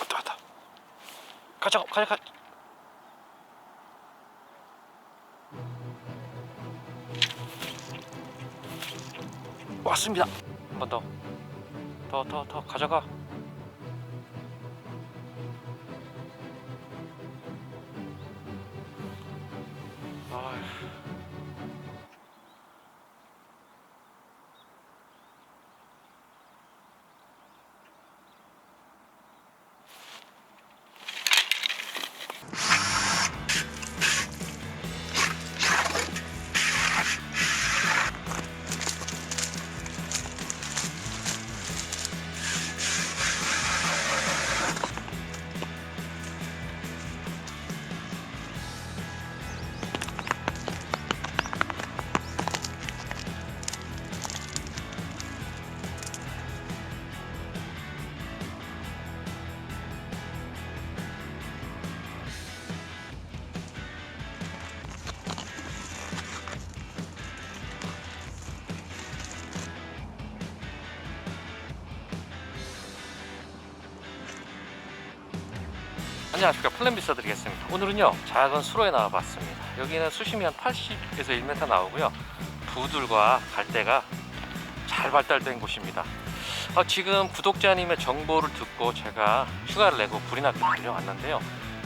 왔다 왔다. 가자 가자 가자 왔습니다. 한 번 더. 더 더 더 가져가 안녕하십니까 플랜비서 드리겠습니다. 오늘은요 작은 수로에 나와봤습니다. 여기는 수심이 한 80에서 1m 나오고요. 부들과 갈대가 잘 발달된 곳입니다. 아, 지금 구독자님의 정보를 듣고 제가 휴가를 내고 불이나게 달려왔는데요.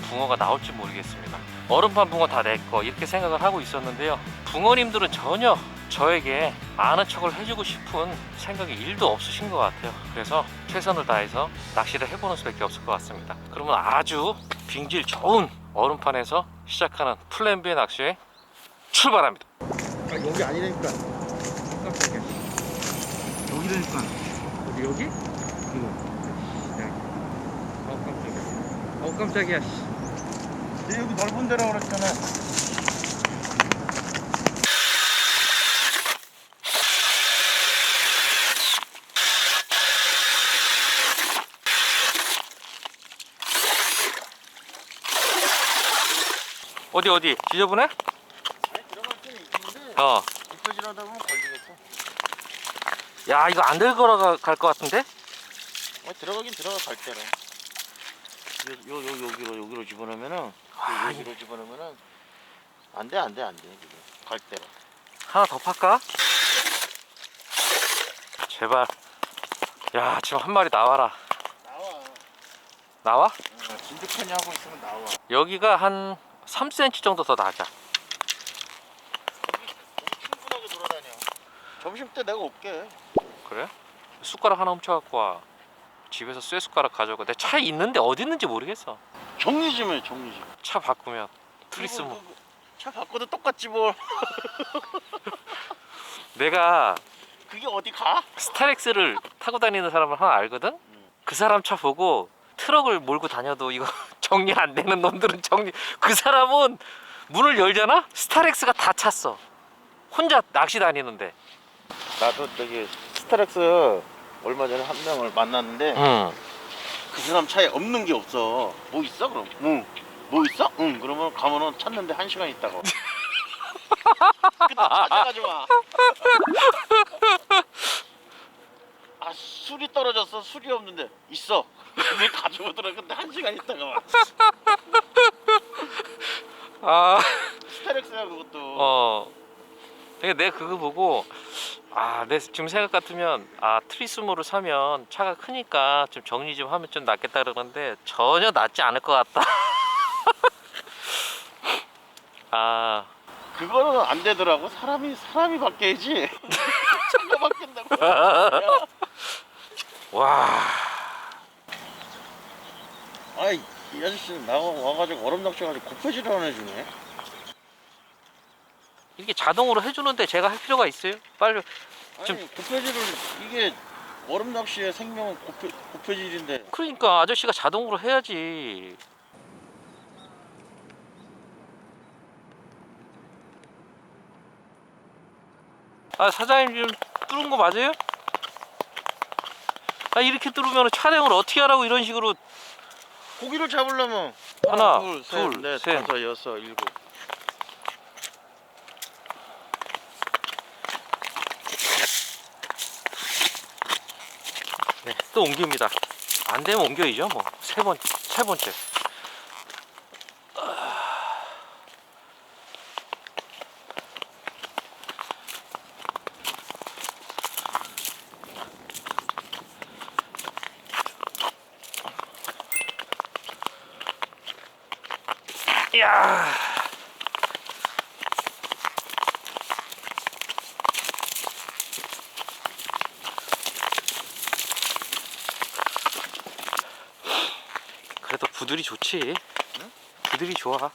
붕어가 나올지 모르겠습니다. 얼음판 붕어 다 내거 이렇게 생각을 하고 있었는데요. 붕어님들은 전혀 저에게 아는 척을 해주고 싶은 생각이 1도 없으신 것 같아요 그래서 최선을 다해서 낚시를 해보는 수밖에 없을 것 같습니다 그러면 아주 빙질 좋은 얼음판에서 시작하는 플랜 B의 낚시에 출발합니다 아, 여기 아니라니까. 깜짝이야. 여기라니까. 어디 여기? 응. 야. 어 깜짝이야. 어 깜짝이야. 씨. 내 여기 넓은 데라고 그랬잖아. 어디 어디 지저분해? 아니 들어갈 때는 있는데 어. 뒷표질하다 보면 걸리겠어. 야 이거 안 들어가 갈 것 같은데? 어, 들어가긴 들어가 갈 때는. 요, 요, 요 여기로 여기로 집어넣으면은 요, 아, 여기로 집어넣으면은 안 돼 안 돼 안돼 지금 갈 때로. 하나 더 팔까? 제발 야 지금 한 마리 나와라 나와. 나와? 어, 진득하니 하고 있으면 나와. 여기가 한 3cm 정도 더 나자 충분하게 돌아다녀. 점심 때 내가 올게. 그래? 숟가락 하나 훔쳐갖고 와 집에서 쇠 숟가락 가져가 내 차에 있는데 어디 있는지 모르겠어 정리 좀 해, 정리 좀. 차 바꾸면 트리스모 그거, 그거, 차 바꿔도 똑같지 뭘. 내가 그게 어디 가? 스타렉스를 타고 다니는 사람을 하나 알거든? 음. 그 사람 차 보고 트럭을 몰고 다녀도 이거 정리 안 되는 놈들은 정리 그 사람은 문을 열잖아? 스타렉스가 다 찼어 혼자 낚시 다니는데 나도 저기 스타렉스 얼마 전에 한 명을 만났는데 응 그 사람 차에 없는 게 없어. 뭐 있어 그럼? 응. 뭐 있어? 응. 그러면 가면은 찾는데 한 시간 있다가. 근데 찾아가지 마. 아 술이 떨어졌어. 술이 없는데 있어. 왜 가져오더라. 근데 한 시간 있다가 와. 아, 스타렉스야 그것도. 어. 그러니까 내가 그거 보고 아, 내 지금 생각 같으면 아 트리스모를 사면 차가 크니까 좀 정리 좀 하면 좀 낫겠다 그러는데 전혀 낫지 않을 것 같다. 아, 그거는 안 되더라고. 사람이 사람이 바뀌어야지. 차가 바뀐다고. 야. 와, 아 이이 아저씨는 나와 와가지고 얼음 낚시가지고 고패질을 안 해주네. 이게 자동으로 해주는데 제가 할 필요가 있어요? 빨리 아니 좀- 고패질을 이게 얼음 낚시의 생명은 고패, 고패질인데 그러니까 아저씨가 자동으로 해야지. 아 사장님 좀 뚫은 거 맞아요? 아 이렇게 뚫으면 촬영을 어떻게 하라고 이런 식으로 고기를 잡으려면 하나, 둘, 둘, 셋, 넷, 셋. 다섯, 여섯, 일곱. 네, 또 옮깁니다. 안 되면 옮겨야죠. 뭐 세 번, 세 번째. 야. 그래도 부들이 좋지. 부들이 좋아.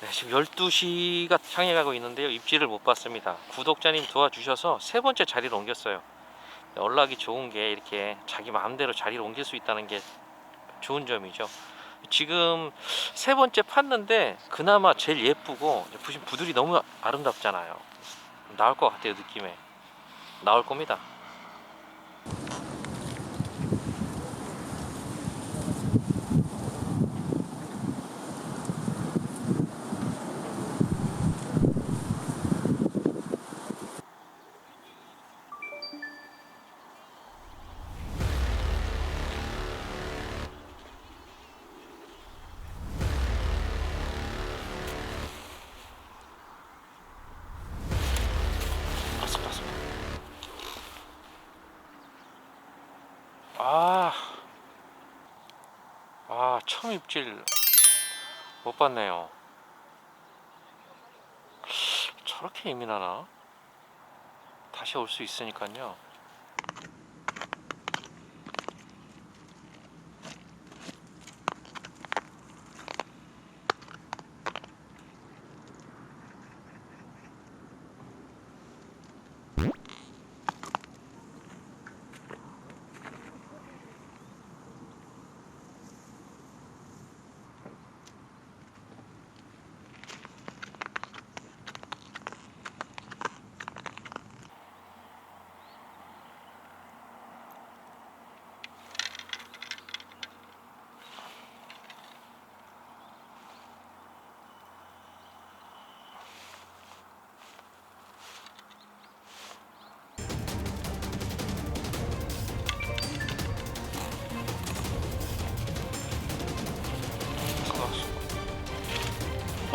네, 지금 12시가 향해 가고 있는데요. 입지를 못 봤습니다. 구독자님 도와주셔서 세 번째 자리를 옮겼어요. 연락이 좋은 게 이렇게 자기 마음대로 자리를 옮길 수 있다는 게 좋은 점이죠. 지금 세 번째 팠는데 그나마 제일 예쁘고 보시면 부들이 너무 아름답잖아요. 나올 것 같아요 느낌에. 나올 겁니다. 아 처음 입질 못 봤네요. 저렇게 예민하나? 다시 올 수 있으니까요.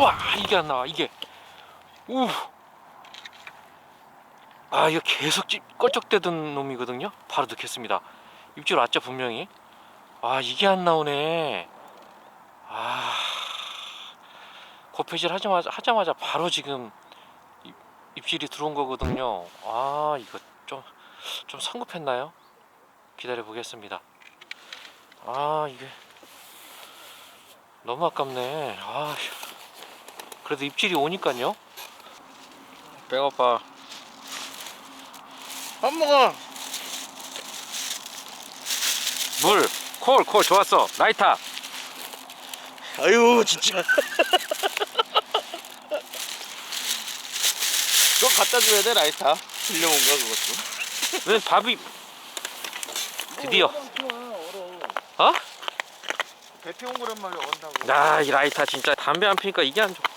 와 이게 안 나와 이게. 우. 아 이거 계속 찌, 껄쩍대던 놈이거든요? 바로 넣겠습니다. 입질 왔죠 분명히? 아 이게 안 나오네. 아. 고패질 하자마자 하자마자 바로 지금 입, 입질이 들어온 거거든요. 아 이거 좀좀 성급했나요? 기다려 보겠습니다. 아 이게 너무 아깝네. 아 그래도 입질이 오니까요. 배고파. 밥 먹어. 물, 콜, 콜 좋았어. 라이터. 아유 진짜. 그거 갖다 줘야 돼 라이터. 빌려온 거 그것도. 왜 밥이 드디어. 어? 대표 온 거란 말이야 온다고. 나이 라이터 진짜 담배 안 피니까 이게 안 좋.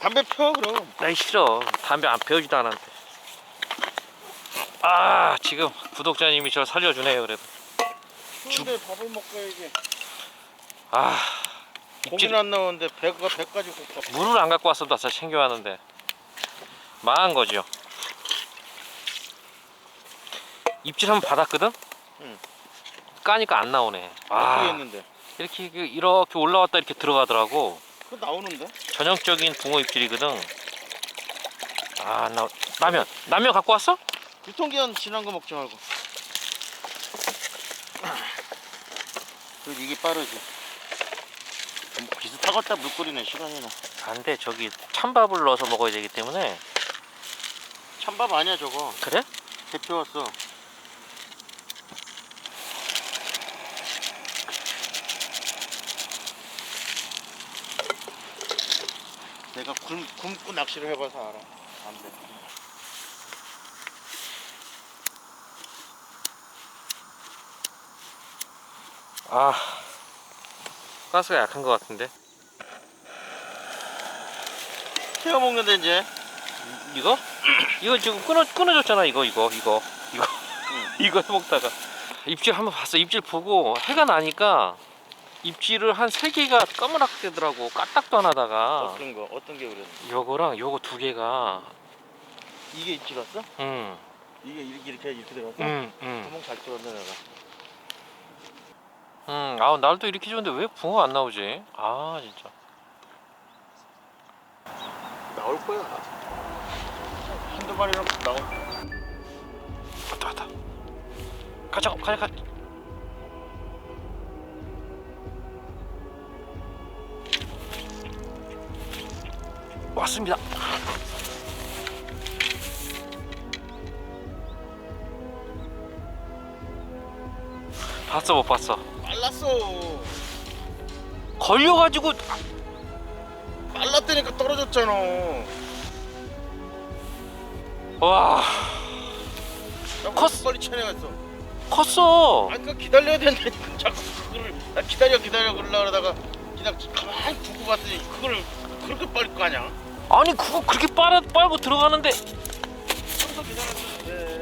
담배 펴 그럼. 나 싫어. 담배 안 피우지도 않았는데. 아 지금 구독자님이 저 살려주네요 그래도. 추운데 밥을 먹어야지. 아 입질 고기는 안 나오는데 배가 배까지 고파. 물을 안 갖고 왔어도 다 챙겨왔는데 망한 거죠. 입질 한번 받았거든. 응. 까니까 안 나오네. 아. 아 했는데. 이렇게 그- 이렇게 올라왔다 이렇게 들어가더라고. 그거 나오는데? 전형적인 붕어 입질이거든. 아, 나 라면. 라면 갖고 왔어? 유통기한 지난 거 먹지 말고. 그 이게 빠르지. 좀 비슷하겠다 물끓이네 시간이나. 안 돼. 저기 찬밥을 넣어서 먹어야 되기 때문에. 찬밥 아니야 저거. 그래? 대표 왔어. 내가 굶, 굶고 낚시를 해봐서 알아. 안 돼. 아. 가스가 약한 것 같은데. 태워 먹는데 이제 이거? 이거 지금 끊어 끊어졌잖아 이거 이거 이거 이거 이거 해먹다가 입질 한번 봤어 입질 보고 해가 나니까 입질을 한 세 개가 까무락게 되더라고 까딱도 안 하다가 어떤 거 어떤 게 그랬는데? 요거랑 요거 두 개가 이게 입질 왔어? 음, 이게 이렇게 이렇게 이렇게 들어갔어? 음, 음, 구멍 잘 뚫었네 내가. 음. 아 날도 이렇게 좋은데 왜 붕어가 안 나오지? 아 진짜. 나올 거야. 한두 마리는 나올. 왔다 왔다. 가자 가자 가자. 왔습니다. 봤어 못 봤어? 빨랐어. 걸려가지고 빨랐다니까 떨어졌잖아. 와나 컸- 빨리 쳐내갔어. 컸어. 아니 그 기다려야 된다니까 자꾸 그걸 나 기다려 기다려 그러려 그러다가 그냥 가만히 두고 봤더니 그걸 그렇게 빨리 까냐? 아니 그거 그렇게 빨아 빨고 들어가는데.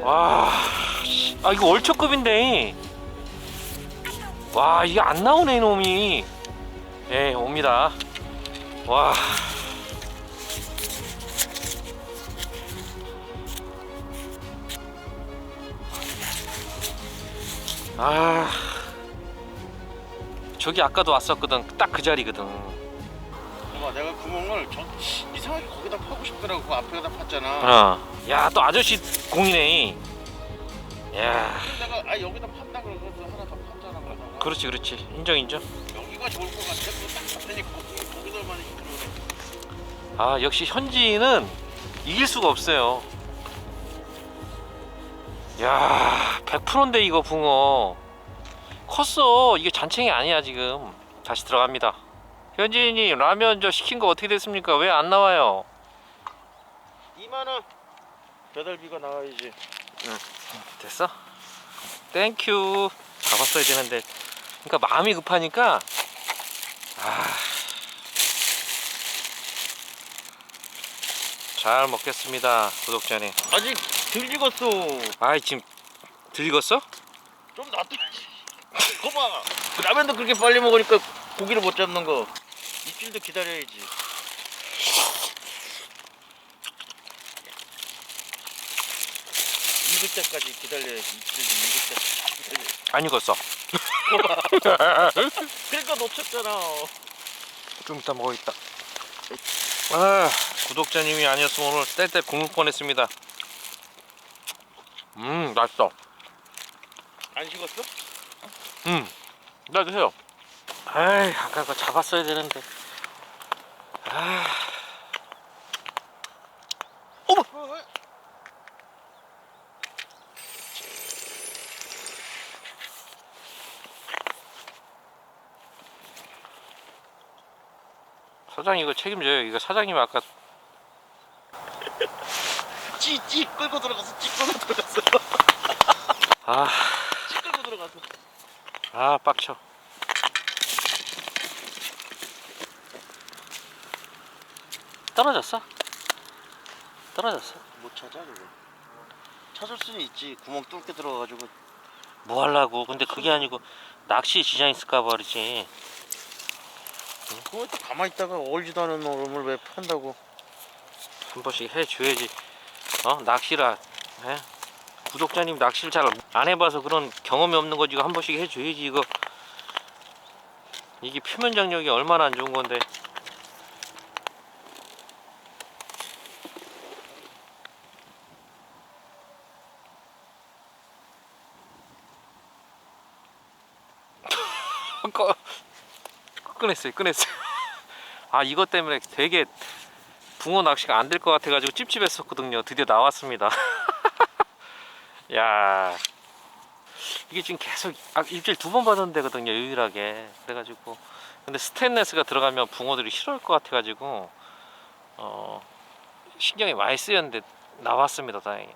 와, 씨, 아 이거 월초급인데. 와 이게 안 나오네 이놈이. 예 옵니다. 와. 아. 저기 아까도 왔었거든. 딱 그 자리거든. 내가 구멍을 저 이상하게 거기다 파고 싶더라고 그 앞에다 팠잖아. 어. 야 또 아저씨 공이네. 야. 내가 아 여기다 판다 그러고 하나 더 팠잖아. 그러다가. 그렇지 그렇지 인정 인정. 여기가 좋을 것 같아. 그거 딱 봤더니 거기 거기서만 들어오네. 아 역시 현지인은 이길 수가 없어요. 야 100%인데 이거 붕어 컸어 이게 잔챙이 아니야 지금 다시 들어갑니다. 현지인이 라면 저 시킨 거 어떻게 됐습니까? 왜 안 나와요? 2만 원. 배달비가 나와야지. 됐어? 땡큐 잡았어야 되는데 그러니까 마음이 급하니까 아. 잘 먹겠습니다 구독자님 아직 덜 익었어. 아이 지금 들 익었어? 좀 놔둬야지. 거봐. 라면도 그렇게 빨리 먹으니까 고기를 못 잡는 거. 입질도 기다려야지. 익을 때까지 기다려야지. 입질도 익을 때까지 기다려야지. 안 익었어 그러니까 놓쳤잖아. 좀 이따 먹어야겠다 아 구독자님이 아니었으면 오늘 떼떼 굶을 뻔했습니다 음 맛있어 안 식었어? 음 놔주세요 아이 아까 그거 잡았어야 되는데 아 어머! 사장님 이거 책임져요 이거 사장님 아까 찌찌 끌고 들어갔어. 찌 끌고 들어갔어. 아, 찌 끌고 들어갔어. 아 빡쳐 떨어졌어? 떨어졌어 못 찾아 그거. 찾을 수는 있지. 구멍 뚫게 들어가가지고. 뭐 하려고 근데 그게 아니고 낚시 지장 있을까 봐 그러지 그거 또 가만히 있다가 어울지도 않은 놈을 왜 판다고. 한 번씩 해줘야지 어 낚시라 예? 구독자님 낚시를 잘 안 해봐서 그런 경험이 없는 거지 이거 한 번씩 해줘야지 이거 이게 표면 장력이 얼마나 안 좋은 건데 꺼냈어요 꺼냈어요 아 이것 때문에 되게 붕어 낚시가 안 될 것 같아 가지고 찝찝했었거든요. 드디어 나왔습니다. 야 이게 지금 계속 아, 입질 두 번 받은 데거든요. 유일하게 그래가지고 근데 스테인레스가 들어가면 붕어들이 싫어할 것 같아 가지고 어 신경이 많이 쓰였는데 나왔습니다. 다행히.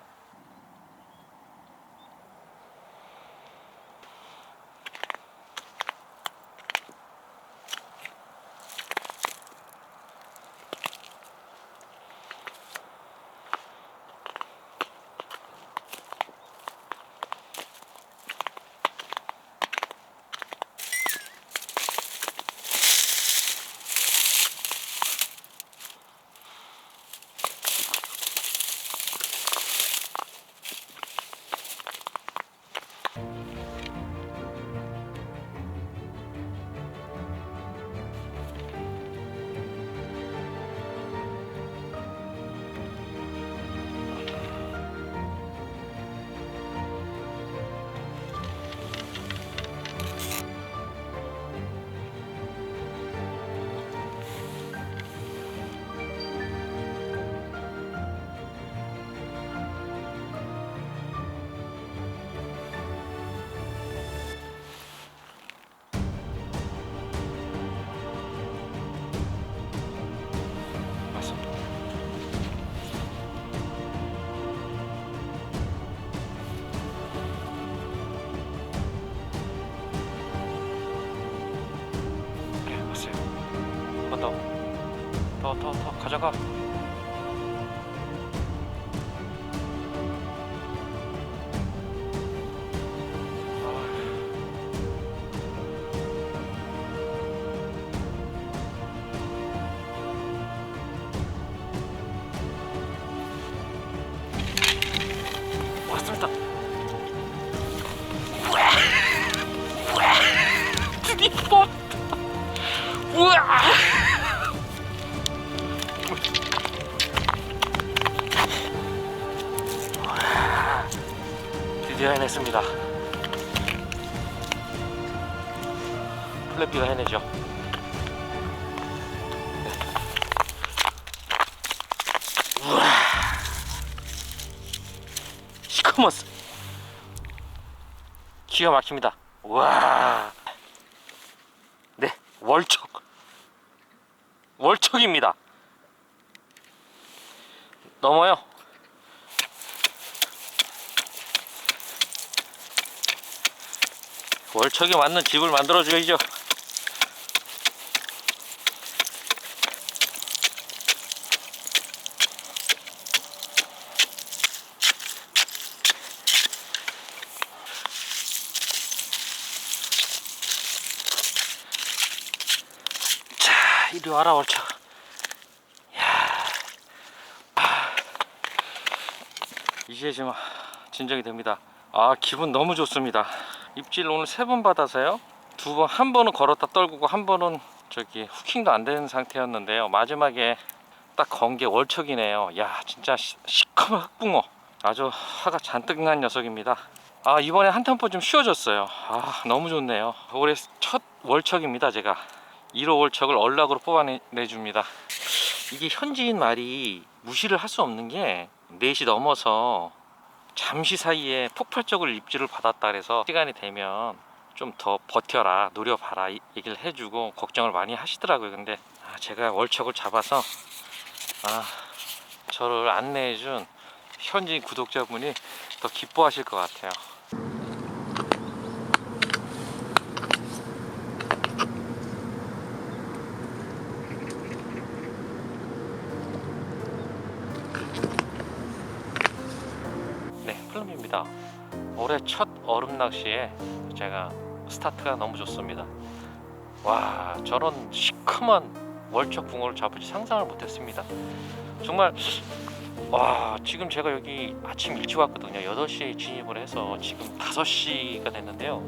더더 가져가 왔습니다. 기가 막힙니다. 와. 네, 월척. 월척입니다. 넘어요. 월척에 맞는 집을 만들어줘야죠. 자, 이리 와라 월척. 야, 아, 이제 좀 진정이 됩니다. 아, 기분 너무 좋습니다. 입질 오늘 세 번 받아서요. 두 번, 한 번은 걸었다 떨구고 한 번은 저기 후킹도 안 되는 상태였는데요. 마지막에 딱 건 게 월척이네요. 야, 진짜 시, 시커먼 흑붕어. 아주 화가 잔뜩 난 녀석입니다. 아, 이번에 한 템포 좀 쉬워졌어요. 아, 너무 좋네요. 올해 첫 월척입니다, 제가. 1호 월척을 얼락으로 뽑아내줍니다. 이게 현지인 말이 무시를 할 수 없는 게 4시 넘어서 잠시 사이에 폭발적으로 입질을 받았다 그래서 시간이 되면 좀 더 버텨라 노려봐라 이 얘기를 해주고 걱정을 많이 하시더라고요 근데 아, 제가 월척을 잡아서 아, 저를 안내해준 현지인 구독자분이 더 기뻐하실 것 같아요 얼음 낚시에 제가 스타트가 너무 좋습니다. 와, 저런 시커먼 월척 붕어를 잡을지 상상을 못했습니다. 정말 와, 지금 제가 여기 아침 일찍 왔거든요. 8시에 진입을 해서 지금 5시가 됐는데요.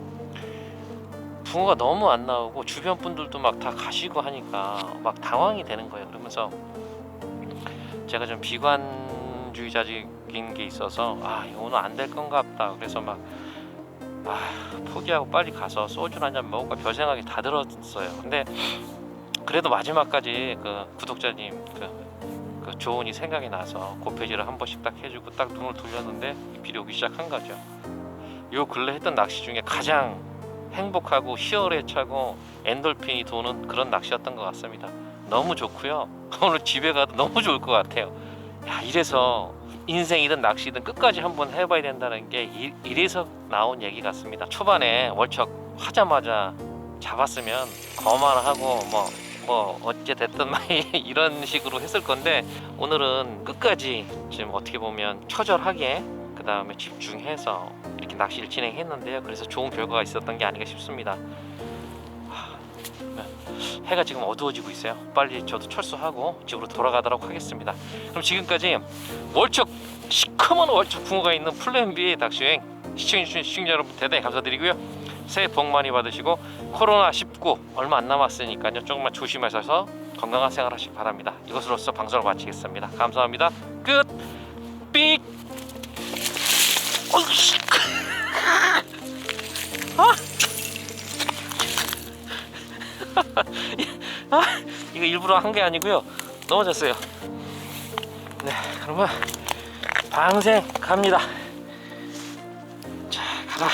붕어가 너무 안 나오고 주변 분들도 막 다 가시고 하니까 막 당황이 되는 거예요. 그러면서 제가 좀 비관주의자적인 게 있어서 아 오늘 안 될 건가 보다 그래서 막 아, 포기하고 빨리 가서 소주 한 잔 먹을까? 별 생각이 다 들었어요. 근데 그래도 마지막까지 그 구독자님 그, 그 조언이 생각이 나서 고페지를 한 번씩 딱 해주고 딱 눈을 돌렸는데 입질이 오기 시작한 거죠. 요 근래 했던 낚시 중에 가장 행복하고 희열에 차고 엔돌핀이 도는 그런 낚시였던 것 같습니다. 너무 좋고요. 오늘 집에 가도 너무 좋을 것 같아요. 야, 이래서 인생이든 낚시든 끝까지 한번 해봐야 된다는 게 이- 이래서 나온 얘기 같습니다. 초반에 월척 하자마자 잡았으면 거만하고 뭐, 뭐 어째 됐든 막 이런 식으로 했을 건데 오늘은 끝까지 지금 어떻게 보면 처절하게 그 다음에 집중해서 이렇게 낚시를 진행했는데요. 그래서 좋은 결과가 있었던 게 아닌가 싶습니다. 하, 해가 지금 어두워지고 있어요. 빨리 저도 철수하고 집으로 돌아가도록 하겠습니다. 그럼 지금까지 월척 시커먼 월척 붕어가 있는 플랜비의 낚시여행 시청해주신 시청자 여러분 대단히 감사드리고요. 새해 복 많이 받으시고 코로나 19 얼마 안 남았으니까요. 조금만 조심하셔서 건강한 생활하시기 바랍니다. 이것으로써 방송을 마치겠습니다. 감사합니다. 끝. 삑. 어이씨. 아, 이거 일부러 한 게 아니고요. 넘어졌어요. 네, 그러면 방생 갑니다. 자, 가라.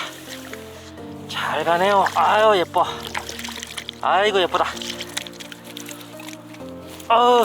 잘 가네요. 아유 예뻐. 아이고 예쁘다. 어우.